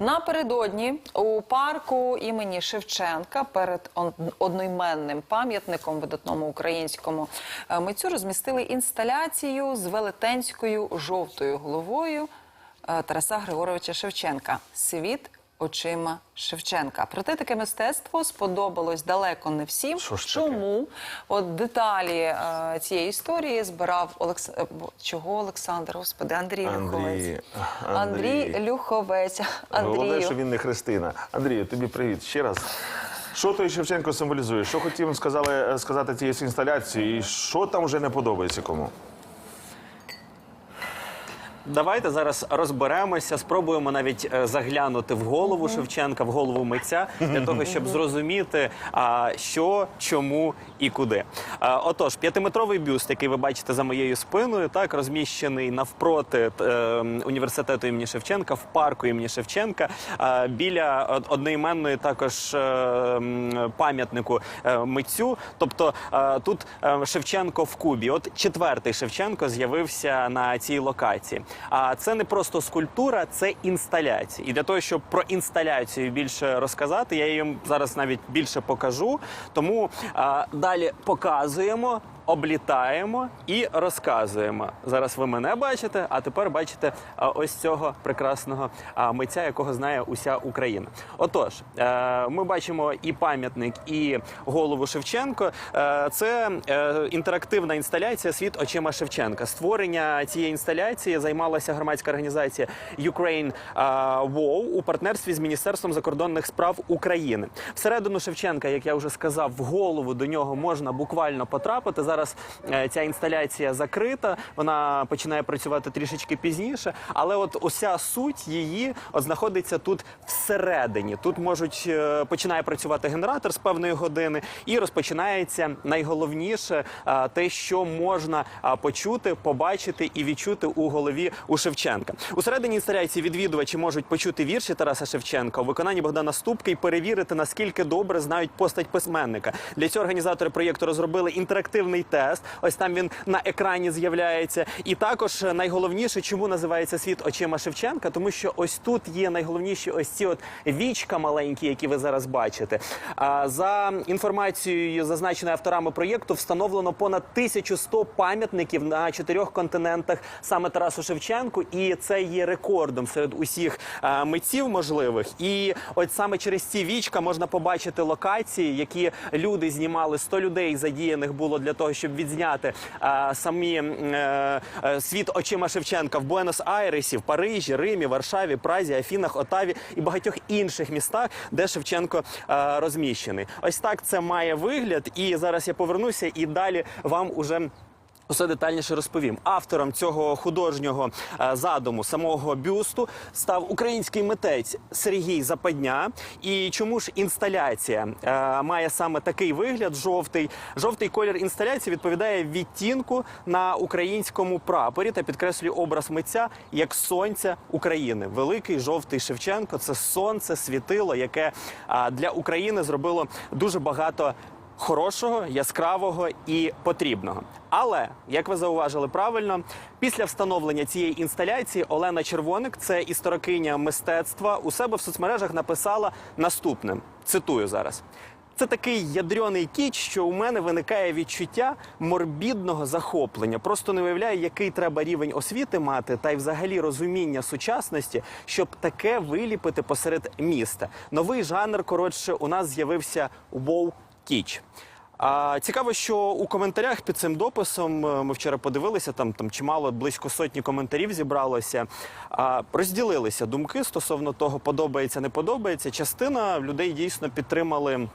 Напередодні у парку імені Шевченка перед одноіменним пам'ятником видатному українському е, митцю розмістили інсталяцію з велетенською жовтою головою е, Тараса Григоровича Шевченка. Світ очима Шевченка. Проте таке мистецтво сподобалось далеко не всім. Що ж таке? Чому от деталі е, цієї історії збирав Олекс... е, бо- чого Олександр? Господи, Андрій, Люховець. Андрій, Андрій Люховець. Головне, Андрію. що він не Христина. Андрію, тобі привіт ще раз. Що той Шевченко символізує? Що хотів сказали, сказати цією інсталяцією? І що там вже не подобається кому? Давайте зараз розберемося, спробуємо навіть е, заглянути в голову Шевченка, в голову митця, для того, щоб зрозуміти, що, чому і куди. Отож, п'ятиметровий бюст, який ви бачите за моєю спиною, так розміщений навпроти е, університету імені Шевченка, в парку імені Шевченка, біля одноіменної також е, пам'ятнику е, митцю. Тобто е, тут е, Шевченко в Кубі. От четвертий Шевченко з'явився на цій локації. А це не просто скульптура, це інсталяція. І для того, щоб про інсталяцію більше розказати, я їм зараз навіть більше покажу. Тому а, далі показуємо. Облітаємо і розказуємо. Зараз ви мене бачите, а тепер бачите ось цього прекрасного митця, якого знає уся Україна. Отож, е, ми бачимо і пам'ятник, і голову Шевченко. Е, Це е, інтерактивна інсталяція Світ очима Шевченка. Створення цієї інсталяції займалася громадська організація Ukraine WOW у партнерстві з Міністерством закордонних справ України. Всередину Шевченка, як я вже сказав, в голову до нього можна буквально потрапити. Зараз е, ця інсталяція закрита, вона починає працювати трішечки пізніше. Але от уся суть її знаходиться тут всередині. Тут можуть е, починає працювати генератор з певної години, і розпочинається найголовніше е, те, що можна почути, побачити і відчути у голові у Шевченка. У середині інсталяції відвідувачі можуть почути вірші Тараса Шевченка у виконанні Богдана Ступки і перевірити наскільки добре знають постать письменника. Для цього організатори проєкту розробили інтерактивний тест. Ось там він на екрані з'являється. І також е, найголовніше, чому називається світ очима Шевченка, тому що ось тут є найголовніші ось ці от вічка маленькі, які ви зараз бачите. А за інформацією, зазначеною авторами проєкту, встановлено понад 1100 пам'ятників на чотирьох континентах саме Тарасу Шевченку, і це є рекордом серед усіх митців можливих. І от саме через ці вічка можна побачити локації, які люди знімали. 100 людей задіяних було для того, щоб відзняти е, самі е, е, світ очима Шевченка в Буенос-Айресі, в Парижі, Римі, Варшаві, Празі, Афінах, Отаві і багатьох інших містах, де Шевченко е, розміщений. Ось так це має вигляд. І зараз я повернуся і далі вам уже. Усе детальніше розповім. Автором цього художнього е, задуму самого бюсту став український митець Сергій Западня. І чому ж інсталяція е, має саме такий вигляд? Жовтий жовтий колір інсталяції відповідає відтінку на українському прапорі та підкреслює образ митця як сонця України. Великий жовтий Шевченко це сонце, світило, яке е, для України зробило дуже багато хорошого, яскравого і потрібного. Але як ви зауважили правильно, після встановлення цієї інсталяції Олена Червоник, це історикиня мистецтва, у себе в соцмережах написала наступне: цитую зараз. Це такий ядрьоний кіч, що у мене виникає відчуття морбідного захоплення. Просто не уявляю, який треба рівень освіти мати, та й взагалі розуміння сучасності, щоб таке виліпити посеред міста. Новий жанр, коротше, у нас з'явився вов кіч. А, цікаво, що у коментарях під цим дописом е, ми вчора подивилися, там там чимало близько сотні коментарів зібралося. А, розділилися думки стосовно того, подобається, не подобається. Частина людей дійсно підтримали.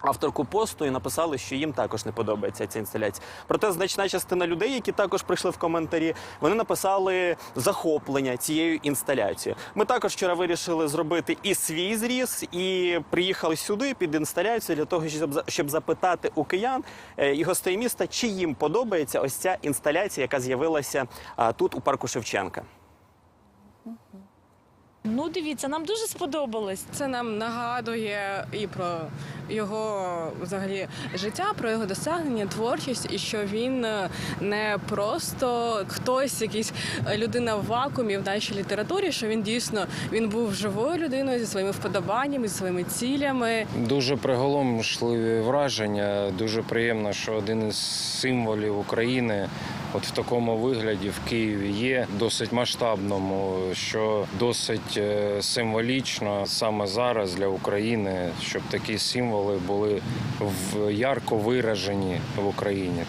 Авторку посту і написали, що їм також не подобається ця інсталяція. Проте значна частина людей, які також прийшли в коментарі, вони написали захоплення цією інсталяцією. Ми також вчора вирішили зробити і свій зріз, і приїхали сюди під інсталяцію для того, щоб запитати у киян е, і гостей міста, чи їм подобається ось ця інсталяція, яка з'явилася тут у парку Шевченка. Ну, дивіться, нам дуже сподобалось. Це нам нагадує і про його взагалі життя, про його досягнення, творчість, і що він е, не просто хтось, якийсь е, людина в вакуумі в нашій літературі, що він дійсно він був живою людиною зі своїми вподобаннями, зі своїми цілями. Дуже приголомшливі враження. Дуже приємно, що один із символів України, от в такому вигляді в Києві є досить масштабному, що досить е, символічно саме зараз для України, щоб такі символи були в ярко виражені в Україні.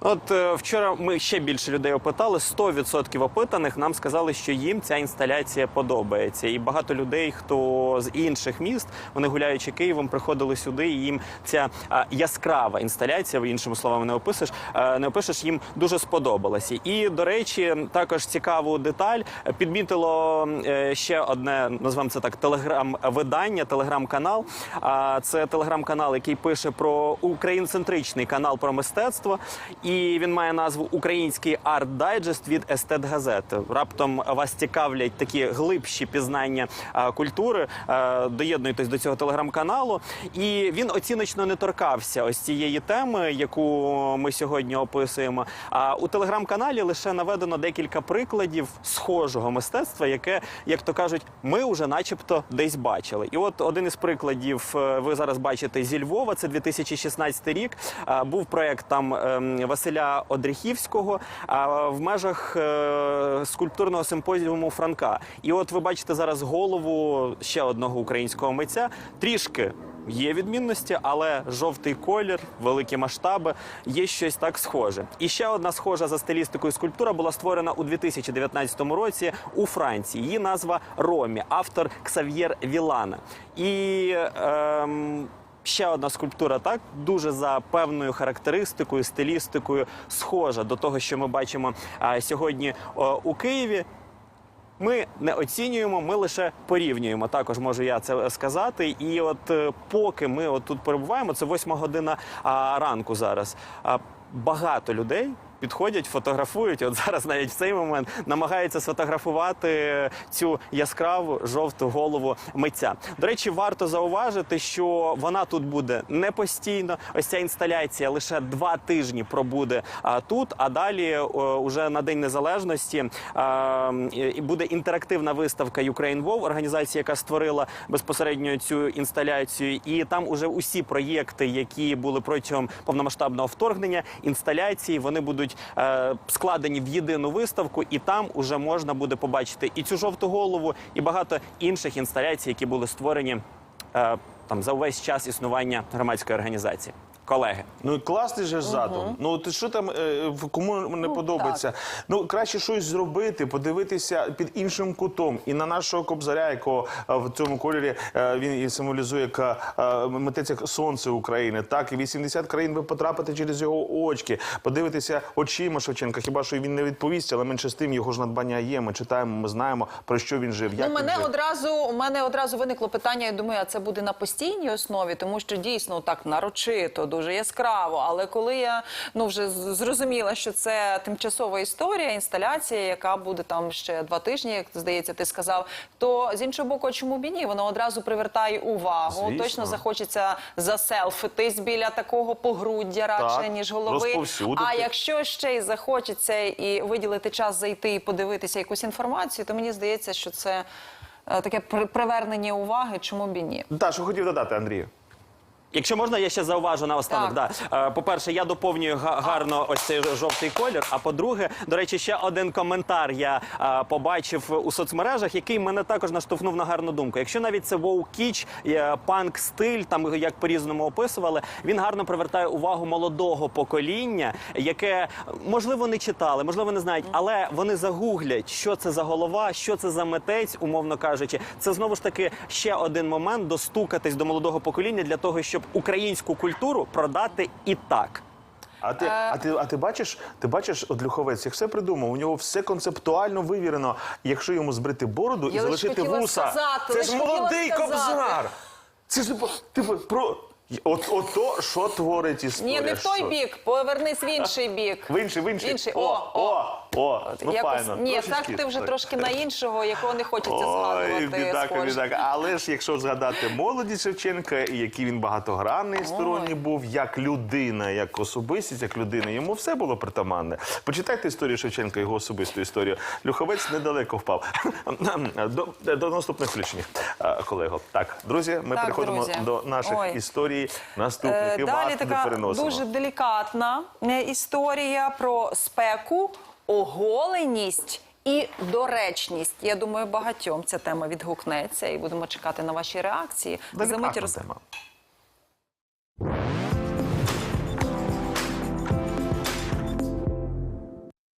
От е, вчора ми ще більше людей опитали. 100% опитаних нам сказали, що їм ця інсталяція подобається. І багато людей, хто з інших міст, вони гуляючи Києвом, приходили сюди. і Їм ця яскрава інсталяція, іншими словами, не опишеш, не опишеш, їм дуже сподобалася. І до речі, також цікаву деталь підмітило е, ще одне, назвемо це так, телеграм-видання, телеграм-канал. А це телеграм-канал, який пише про українцентричний канал про мистецтво. І він має назву Український арт-дайджест від естет газети. Раптом вас цікавлять такі глибші пізнання а, культури. а, Доєднуйтесь до цього телеграм-каналу. І він оціночно не торкався ось цієї теми, яку ми сьогодні описуємо. А у телеграм-каналі лише наведено декілька прикладів схожого мистецтва, яке, як то кажуть, ми вже, начебто, десь бачили. І от один із прикладів е, ви зараз бачите зі Львова. Це 2016 рік. Був проект там ем, Василя Одріхівського в межах е, скульптурного симпозіуму Франка. І от ви бачите зараз голову ще одного українського митця. Трішки Є відмінності, але жовтий колір, великі масштаби, є щось так схоже. І ще одна схожа за стилістикою скульптура була створена у 2019 році у Франції. Її назва Ромі, автор Ксав'єр Вілана. І ем, ще одна скульптура, так дуже за певною характеристикою, стилістикою, схожа до того, що ми бачимо а, сьогодні о, у Києві. Ми не оцінюємо, ми лише порівнюємо. Також можу я це сказати. І от е, поки ми от тут перебуваємо, це восьма година а, ранку зараз. А, багато людей. Підходять, фотографують. От зараз навіть в цей момент намагаються сфотографувати цю яскраву жовту голову митця. До речі, варто зауважити, що вона тут буде не постійно. Ось ця інсталяція лише два тижні пробуде а, тут. А далі о, уже на День Незалежності і буде інтерактивна виставка Ukraine Wow, організація, яка створила безпосередньо цю інсталяцію. І там уже усі проєкти, які були протягом повномасштабного вторгнення, інсталяції, вони будуть е, складені в єдину виставку, і там уже можна буде побачити і цю жовту голову, і багато інших інсталяцій, які були створені е, там за увесь час існування громадської організації. Колеги. Ну і класний же ж задум. Ну ти що там е, в- кому не подобається? Ну краще щось зробити, подивитися під іншим кутом. І на нашого кобзаря, якого е, в цьому кольорі е, він і символізує як е, митець як сонце України. Так, і 80 країн ви потрапите через його очки, подивитися очима Шевченка. Хіба що він не відповість, але менше з тим його ж надбання є. Ми читаємо, ми знаємо про що він жив. Як Ну, він мене жив. одразу у мене одразу виникло питання. Я думаю, а це буде на постійній основі, тому що дійсно так нарочито, дуже яскраво. Але коли я ну вже зрозуміла, що це тимчасова історія, інсталяція, яка буде там ще два тижні, як здається, ти сказав. То з іншого боку, чому б і ні? Воно одразу привертає увагу. Звісно. Точно захочеться заселфитись біля такого погруддя радше Так, ніж голови. А якщо ще й захочеться і виділити час зайти і подивитися якусь інформацію, то мені здається, що це е, таке при- привернення уваги, чому б і ні. Та що хотів додати, Андрію. Якщо можна, я ще зауважу наостанок. Так. Да. Е, По-перше, я доповнюю га- гарно ось цей жовтий колір. А по-друге, до речі, ще один коментар я е, побачив у соцмережах, який мене також наштовхнув на гарну думку. Якщо навіть це воу-кіч, е, панк-стиль, там як по-різному описували, він гарно привертає увагу молодого покоління, яке можливо не читали, можливо, не знають, але вони загуглять, що це за голова, що це за митець, умовно кажучи. Це знову ж таки ще один момент достукатись до молодого покоління для того, щоб українську культуру продати і так. А ти, а ти, а ти бачиш, ти бачиш, от Люховець, як все придумав, у нього все концептуально вивірено. Якщо йому збрити бороду Я і лиш залишити хотіла вуса, сказати, це лиш ж хотіла молодий сказати. кобзар. Це ж типу, про От, ото, що творить історія? Ні, не в той що? бік, повернись в інший бік. В інший, в інший. В інший. О, О, о, ну Якось- файно. Ні, так Трошечки ти вже так. трошки на іншого, якого не хочеться Ой, згадувати. бідака, схоже. бідака. Але ж якщо згадати молодість Шевченка, і який він багатогранний сторонній був, як людина, як особистість, як людина, йому все було притаманне. Почитайте історію Шевченка, його особисту історію. Люховець недалеко впав. До, до наступних включень, е, колего. Так, друзі, ми Так, переходимо друзі. до наших Ой. історій наступних. Е, І Далі не така переносимо. дуже делікатна е, історія про спеку, оголеність. І доречність. Я думаю, багатьом ця тема відгукнеться і будемо чекати на ваші реакції. Замить роз- тема.